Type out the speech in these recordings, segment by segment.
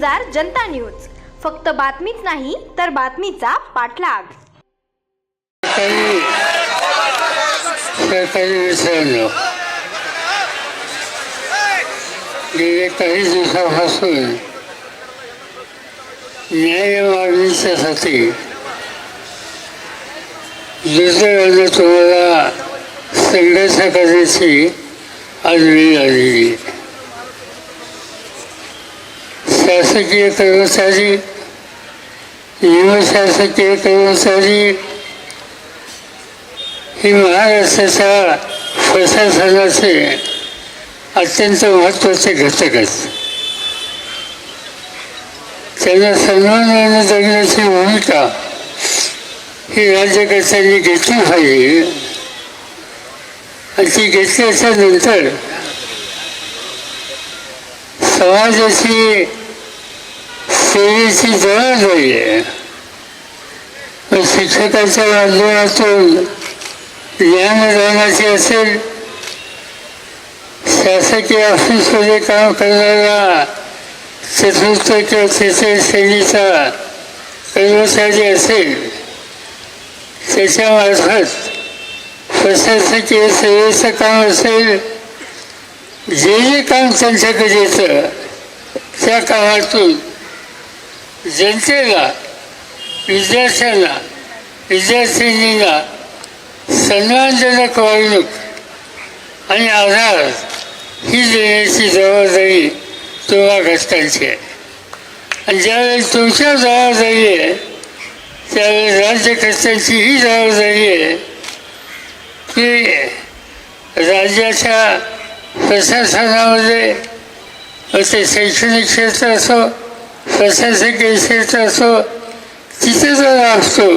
गुंजार जनता news. फक्त बातमीच नाही तर बातमीचा पाठलाग. काही काही दिवसापासून न्याय मागणीच्यासाठी दुसऱ्यानं तुम्हाला संघर्ष करण्याची आज वेळ आलेली. शासकीय कर्मचारी निमशासकीय कर्मचारी ही महाराष्ट्राच्या प्रशासनाचे अत्यंत महत्त्वाचे घटक आहेत. त्यांना सन्मानाने जगण्याची भूमिका ही राज्यकर्त्यांनी घेतली पाहिजे? आणि ती घेतल्याच्या नंतर समाजाची सेवेची जबाबदारी आहे मग शिक्षकाच्या माध्यमातून ज्ञानदानाची असेल शासकीय ऑफिसमध्ये काम करणारा चतुर्थ किंवा तिसऱ्या श्रेणीचा कर्मचारी असेल त्याच्यामार्फत प्रशासकीय सेवेचं काम असेल जे जे काम त्यांच्याकडे येतं त्या कामातून जनतेला विद्यार्थ्यांना विद्यार्थिनींना सन्मानजनक वागणूक आणि आधार ही देण्याची जबाबदारी तुम्हा घटकांची आहे. आणि ज्यावेळी तुमच्या जबाबदारी आहे त्यावेळेस राज्यकर्त्यांची ही जबाबदारी आहे की राज्याच्या प्रशासनामध्ये मग ते शैक्षणिक क्षेत्र असो प्रशासकीय क्षेत्र असो तिथे जर असतो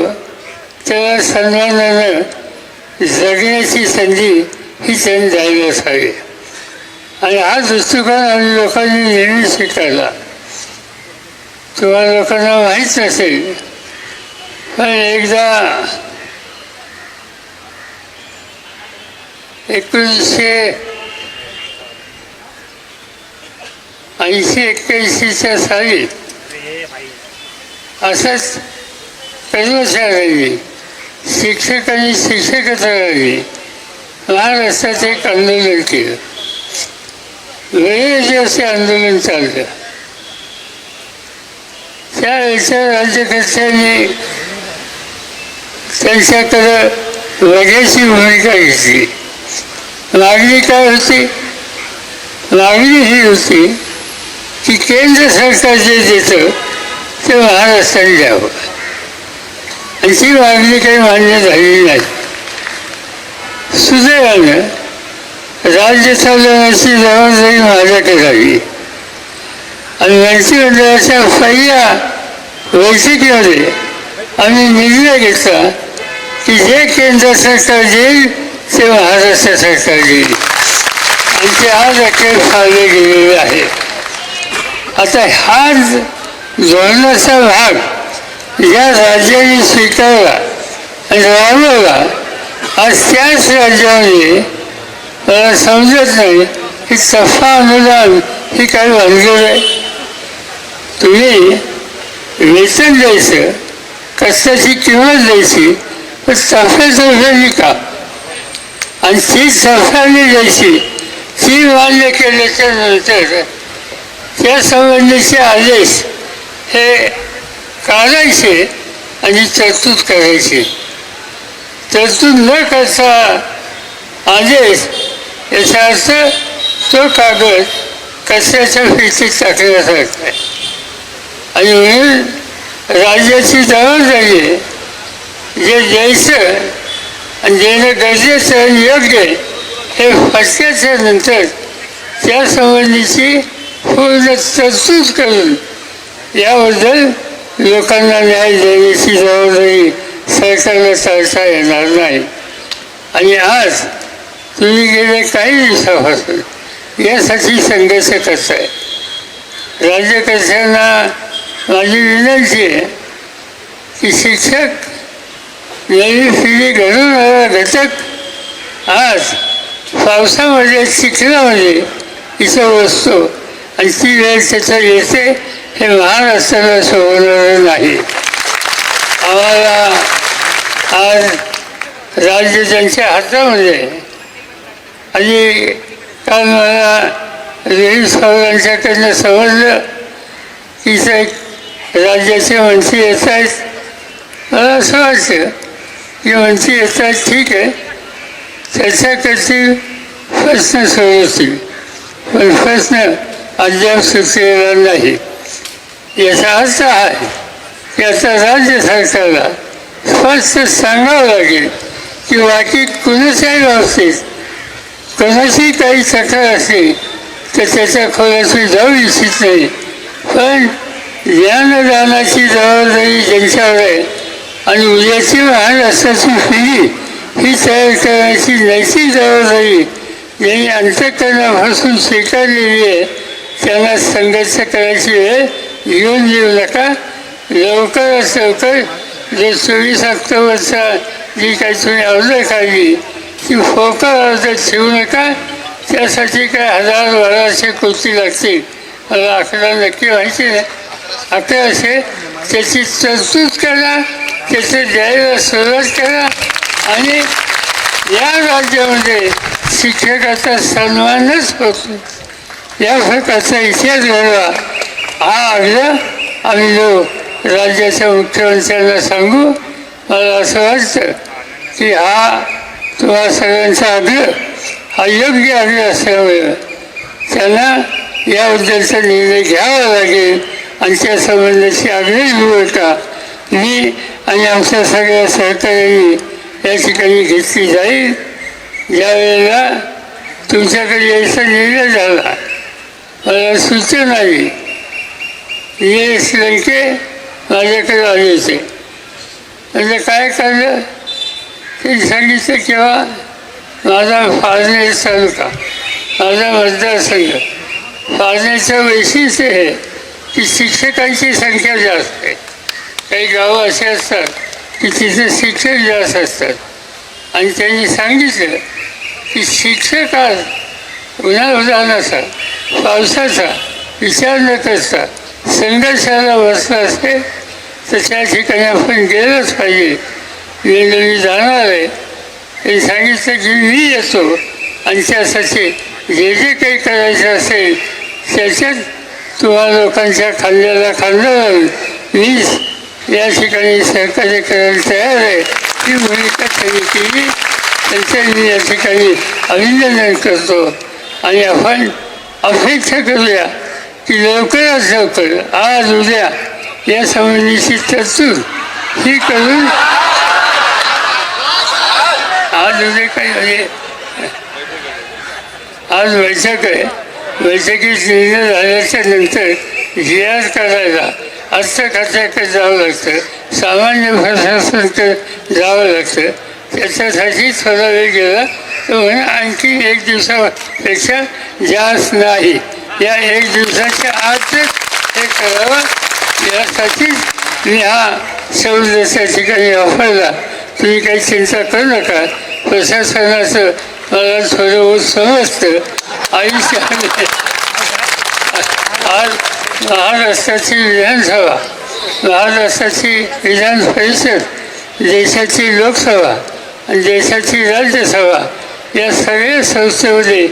तेव्हा सन्मानानं जगण्याची संधी ही त्यांनी द्यायला असावी आणि हा दृष्टिकोन आम्ही लोकांनी नेहमी स्वीकारला. तुम्हाला लोकांना माहीत नसेल पण एकदा एकोणीसशे ऐंशी एक्क्याऐंशीच्या साली असंच कर्मचाऱ्यांनी शिक्षकांनी आणि शिक्षकेतरांनी महाराष्ट्रात एक आंदोलन केलं. वेळेचे असे आंदोलन चाललं. त्यावेळेच्या राज्यकर्त्यांनी त्यांच्याकडं वगैरेची भूमिका घेतली. मागणी काय होती. मागणी ही होती की केंद्र सरकार जे देतं ते महाराष्ट्राने द्यावं आणि ती मागणी काही मान्य झालेली नाही. सुदैवानं राज्य चालवण्याची जबाबदारी माझ्याकडे झाली आणि मंत्रिमंडळाच्या पहिल्या बैठकीमध्ये आम्ही निर्णय घेतला की जे केंद्र सरकार देईल ते महाराष्ट्र सरकार देईल. आणि ते आज अखेर फाळले गेलेले आहे आता हा धोरणाचा भाग या राज्याने स्वीकारला आणि राबवला आज त्याच राज्यामध्ये मला समजत नाही की सफा अनुदान ही काय भानगड आहे. तुम्ही वेतन द्यायचं कष्टाची किंमत द्यायची पण सफेतर्फे का? आणि ती सफाने द्यायची ती मान्य केल्याच्यानंतर त्या संबंधीचे आदेश हे काढायचे आणि तरतूद करायची. तरतूद न करता आदेश याचा अर्थ तो कागद कचऱ्याच्या फिरतीत टाकण्यासारखा आहे आणि म्हणून राज्याची जबाबदारी जे द्यायचं आणि देणं गरजेचं आणि योग्य हे फटक्याच्या नंतर त्यासंबंधीची पूर्ण तरतूद करून याबद्दल लोकांना न्याय देण्याची जबाबदारी सरकारला सरता येणार नाही. आणि आज तुम्ही गेले काही दिवसापासून यासाठी संघर्ष करताय. राज्यकर्त्यांना माझी विनंती आहे की शिक्षक नवी पिढी घडवणारा घटक आज पावसामध्ये चिखलामध्ये इथं बसतो आणि ती वेळ त्याचा येते. हे महाराष्ट्राला सोडवलेलं नाही. आम्हाला आज राज्य त्यांच्या हातामध्ये आणि काल मला रेल साहेबांच्याकडनं समजलं की ते राज्याचे मंत्री येत आहेत मला असं वाटतं की मंत्री येत आहेत ठीक आहे. त्याच्याकडची प्रश्न सोडवतील. पण प्रश्न अद्याप सुटलेला नाही. याचा अर्थ आहे याचा राज्य सरकारला स्पष्ट सांगावं लागेल की बाकी कुणाच्याही बाबतीत कोणाशी काही तक्रार असली तर त्याच्या खोलाशी जाऊ इच्छित नाही. पण ज्ञानदानाची जबाबदारी ज्यांच्यावर आहे आणि उद्याची महाराष्ट्राची पिढी ही तयार करण्याची नैतिक जबाबदारी ज्यांनी अंतकरणापासून स्वीकारलेली आहे त्यांना संघर्ष करायची वेळ येऊन येऊ नका लवकरात लवकर जे चोवीस ऑक्टोबरचा जी काही तुम्ही अर्ज काढली ती फोकर अर्ज ठेवू नका. त्यासाठी काय हजार बाराशे कृती लागतील. मला अकरा नक्की माहिती नाही. अकराशे त्याची तरतूद करा त्याचं द्यायला सुरुवात करा आणि या राज्यामध्ये शिक्षकाचा सन्मानच होतो. या प्रकारचा इतिहास घडवा. हा अर्ज आम्ही जो राज्याच्या मुख्यमंत्र्यांना सांगू? मला असं वाटतं की हा तुम्हा सगळ्यांचा आग्रह हा योग्य आग्रह असल्यामुळे त्यांना याबद्दलचा निर्णय घ्यावा लागेल आणि त्या संबंधाची आग्रही भूमिका मी आणि आमच्या सगळ्या सहकार्यांनी या ठिकाणी घेतली जाईल. ज्यावेळेला तुमच्याकडे यायचा निर्णय झाला मला सूचना आली ये लंके माझ्याकडे आले होते. म्हणजे काय करलं ते सांगितलं किंवा माझा फाळणे तालुका माझा मतदारसंघ फाळण्याचं वैशिष्ट्य हे की शिक्षकांची संख्या जास्त आहे. काही गावं असे असतात की तिथे शिक्षक जास्त असतात. आणि त्यांनी सांगितलं की शिक्षक आज उन्हाळ्याचा पावसाचा विचार न करता संघर्षाला बसला असेल तर त्या ठिकाणी आपण गेलंच पाहिजे. मी जाणार आहे. हे सांगितलं की मी येतो. आणि त्यासाठी जे जे काही करायचं असेल त्याच्यात तुम्हा लोकांच्या खांद्याला खांदा लावून मी या ठिकाणी सहकार्य करायला तयार आहे. ही भूमिका त्यांनी केली. त्यांचं मी या ठिकाणी अभिनंदन करतो. आणि आपण अपेक्षा करूया. की लवकरात लवकर आज उद्या या संबंधीची तरतूद ही करून आज उद्या काही म्हणजे आज बैठक आहे. बैठकीत निर्णय झाल्याच्यानंतर जी आर करायला अर्थखात्याकडे जावं लागतं. सामान्य प्रशासनाकडे जावं लागतं. त्याच्यासाठी थोडा वेळ गेला. तर म्हणे आणखी एक दिवसापेक्षा जास्त नाही. या एक दिवसाच्या आज हे करावं. यासाठीच मी हा शब्द त्या ठिकाणी वापरला तुम्ही काही चिंता करू नका. प्रशासनाचं मला थोडं समजतं आयुष्याने आज महाराष्ट्राची विधानसभा महाराष्ट्राची विधान परिषद देशाची लोकसभा आणि देशाची राज्यसभा या सगळ्या संस्थेमध्ये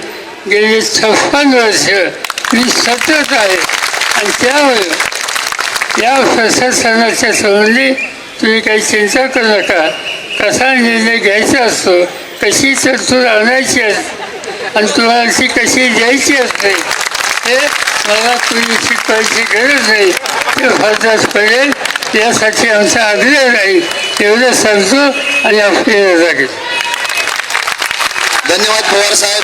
गेली छप्पन वर्ष मी सतत आहे. आणि त्यामुळे या प्रशासनाच्या संबंधी तुम्ही काही चिंता करू नका. कसा निर्णय घ्यायचा असतो कशी तरतूद आणायची असते आणि तुम्हाला ती कशी द्यायची असते हे मला तुम्ही शिकवायची गरज नाही ते फरदाच पडेल यासाठी आमचा आग्रह राहील. एवढं सांगतो आणि आपली लागेल धन्यवाद पवार साहेब.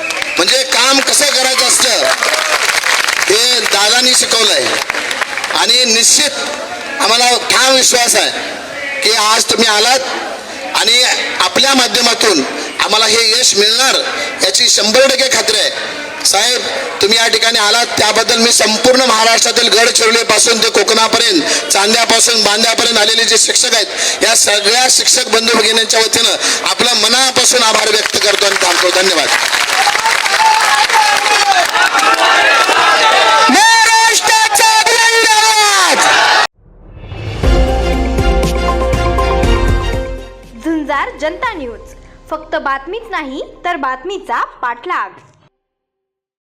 म्हणजे काम कसं करायचं असतं हे दादानी शिकवलंय. आणि निश्चित आम्हाला ठाम विश्वास आहे की आज तुम्ही आलात आणि आपल्या माध्यमातून आम्हाला हे यश मिळणार याची शंभर टक्के खात्री आहे. साहेब तुम्ही या ठिकाणी आलात त्याबद्दल मी संपूर्ण महाराष्ट्रातील गडचिरोलीपासून ते कोकणापर्यंत चांद्यापासून बांद्यापर्यंत आलेले जे शिक्षक आहेत या सगळ्या शिक्षक बंधू भगिनींच्या वतीनं आपलं मनापासून आभार व्यक्त करतो आणि थांबतो. धन्यवाद. झुंजार जनता न्यूज. फक्त बातमीच नाही तर बातमीचा पाठलाग.